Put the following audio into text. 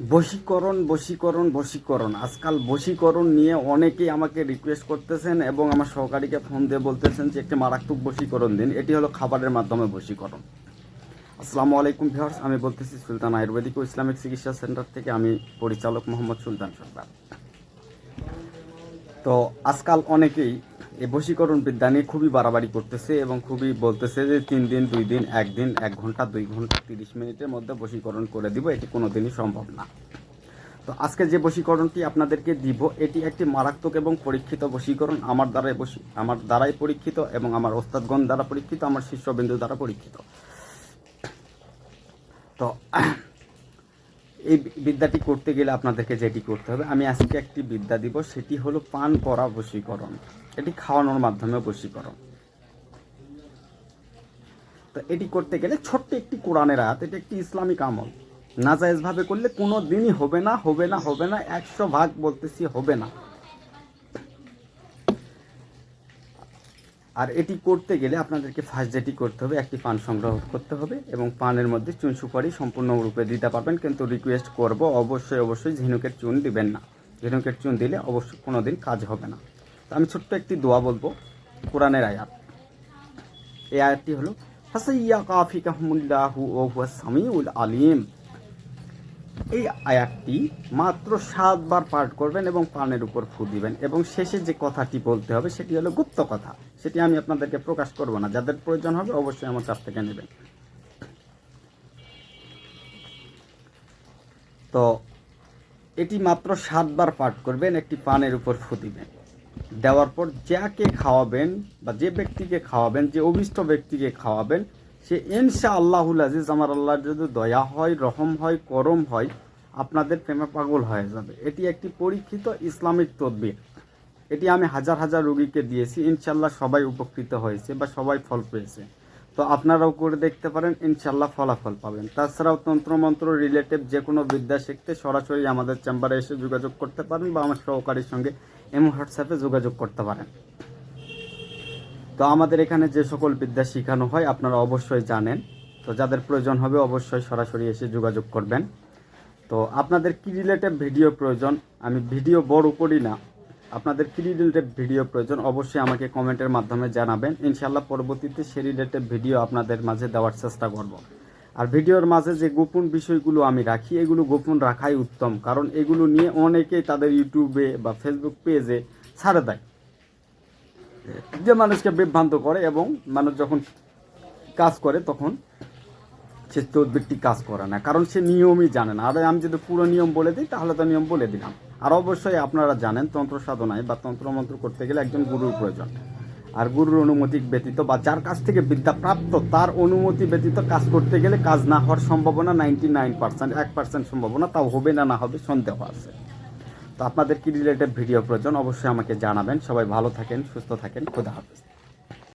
বশীকরণ বশীকরণ বশীকরণ। আজকাল বশীকরণ নিয়ে অনেকেই আমাকে রিকোয়েস্ট করতেছেন এবং আমার সহকারীকে ফোন দিয়ে বলতেছেন যে, একটি মারাত্মক বশীকরণ দিন। এটি হলো খাবারের মাধ্যমে বশীকরণ। আসসালামু আলাইকুম ভিউয়ার্স, আমি বলতেছি সুলতান আয়ুর্বেদিক ও ইসলামিক চিকিৎসা সেন্টার থেকে আমি পরিচালক মোহাম্মদ সুলতান সর্দার তো আজকাল অনেকেই এই বশীকরণ বিদ্যা নিয়ে খুবই বাড়াবাড়ি করতেছে এবং খুবই বলতেছে যে তিন দিন, দুই দিন একদিন এক ঘণ্টা, দুই ঘণ্টা, তিরিশ মিনিটের মধ্যে বশীকরণ করে দিব, এটি কোনো দিনই সম্ভব না। তো আজকে যে বশীকরণটি আপনাদেরকে দিব, এটি একটি মারাত্মক এবং পরীক্ষিত বশীকরণ। আমার দ্বারাই বশী, আমার দ্বারাই পরীক্ষিত এবং আমার ওস্তাদগণ দ্বারা পরীক্ষিত, আমার শিষ্যবিন্দু দ্বারা পরীক্ষিত। তো এই বিদ্যাটি করতে গেলে আপনাদেরকে যেটি করতে হবে, আমি আজকে একটি বিদ্যা দিব, সেটি হলো পান করা বশীকরণ। এটি খাওয়ানোর মাধ্যমে বশীকরণ। তো এটি করতে গেলে ছোট্ট একটি কোরআনের আয়াত, এটি একটি ইসলামিক আমল। নাজায়জভাবে করলে কোনো দিনই হবে না হবে না হবে না, একশো ভাগ বলতেছি হবে না। আর এটি করতে গেলে আপনাদেরকে ফার্স্ট যেটি করতে হবে, একটি পান সংগ্রহ করতে হবে এবং পানের মধ্যে চুন সুপারি সম্পূর্ণ রূপে দিতে পারবেন। কিন্তু রিকোয়েস্ট করব, অবশ্যই অবশ্যই ঝিনুকের চুন দিবেন না। ঝিনুকের চুন দিলে অবশ্যই কোনো দিন কাজ হবে না। তো আমি ছোট্ট একটি দোয়া বলব, কোরআনের আয়াত। এই আয়াতটি হলো হাসাইয়া কাফিকাহমুল্লাহু ও হুয়া সামিউল আলিম। এই আয়াতটি মাত্র সাতবার পাঠ করবেন এবং পানের উপর ফু দিবেন। এবং শেষে যে কথাটি বলতে হবে, সেটি হলো গুপ্ত কথা। সেটি আমি আপনাদেরকে প্রকাশ করব না। যাদের প্রয়োজন হবে অবশ্যই আমার কাছ থেকে নেবেন। তো এটি মাত্র সাতবার পাঠ করবেন, একটি পানের উপর ফু দিবেন। দেওয়ার পর যাকে খাওয়াবেন বা যে ব্যক্তিকে খাওয়াবেন, যে অভিষ্ট ব্যক্তিকে খাওয়াবেন সে ইনশা আল্লাহুল আজিজ আমার আল্লাহর যদি দয়া হয়, রহম হয়, করম হয়, আপনাদের প্রেমে পাগল হয়ে যাবে। এটি একটি পরীক্ষিত ইসলামিক তদবির। এটি আমি হাজার হাজার রোগীকে দিয়েছি ইনশাল্লাহ সবাই উপকৃত হয়েছে বা সবাই ফল পেয়েছে। তো আপনারাও করে দেখতে পারেন ইনশাল্লাহ ফলাফল পাবেন। তাছাড়াও তন্ত্রমন্ত্র রিলেটেড যে কোনো বিদ্যা শিখতে সরাসরি আমাদের চেম্বারে এসে যোগাযোগ করতে পারেন বা আমার সহকারীর সঙ্গে এম হোয়াটসঅ্যাপে যোগাযোগ করতে পারেন। তো আমাদের এখানে যে সকল বিদ্যা শেখানো হয়, আপনারা অবশ্যই জানেন। তো যাদের প্রয়োজন হবে অবশ্যই সরাসরি এসে যোগাযোগ করবেন। তো আপনাদের কি রিলেটেড ভিডিও প্রয়োজন? আমি ভিডিও বড় করি না। আপনাদের কি রিলেটেড ভিডিও প্রয়োজন? অবশ্যই আমাকে কমেন্টের মাধ্যমে জানাবেন। ইনশাল্লাহ পরবর্তীতে সে রিলেটেড ভিডিও আপনাদের মাঝে দেওয়ার চেষ্টা করব। আর ভিডিওর মাঝে যে গোপন বিষয়গুলো আমি রাখি, এগুলো গোপন রাখাই উত্তম। কারণ এগুলো নিয়ে অনেকেই তাদের ইউটিউবে বা ফেসবুক পেজে ছাড়ে দেয়। যে মানুষকে বিভ্রান্ত করে এবং মানুষ যখন কাজ করে, তখন সে তদবিরটি কাজ করে না, কারণ সে নিয়মই জানে না। আর আমি যদি পুরো নিয়ম বলে দিই, তাহলে তো নিয়ম বলে দিলাম। আর অবশ্যই আপনারা জানেন, তন্ত্র সাধনায় বা তন্ত্রমন্ত্র করতে গেলে একজন গুরুর প্রয়োজন। আর গুরুর অনুমতি ব্যতীত বা যার কাছ থেকে বিদ্যা প্রাপ্ত, তার অনুমতি ব্যতীত কাজ করতে গেলে কাজ না হওয়ার সম্ভাবনা নাইনটি নাইন পার্সেন্ট এক পার্সেন্ট সম্ভাবনা, তাও হবে না না হবে, সন্দেহ আছে। তো আপনাদের কি রিলেটেড ভিডিও প্রয়োজন, অবশ্যই আমাকে জানাবেন। সবাই ভালো থাকেন, সুস্থ থাকেন। খুদা হাফেজ।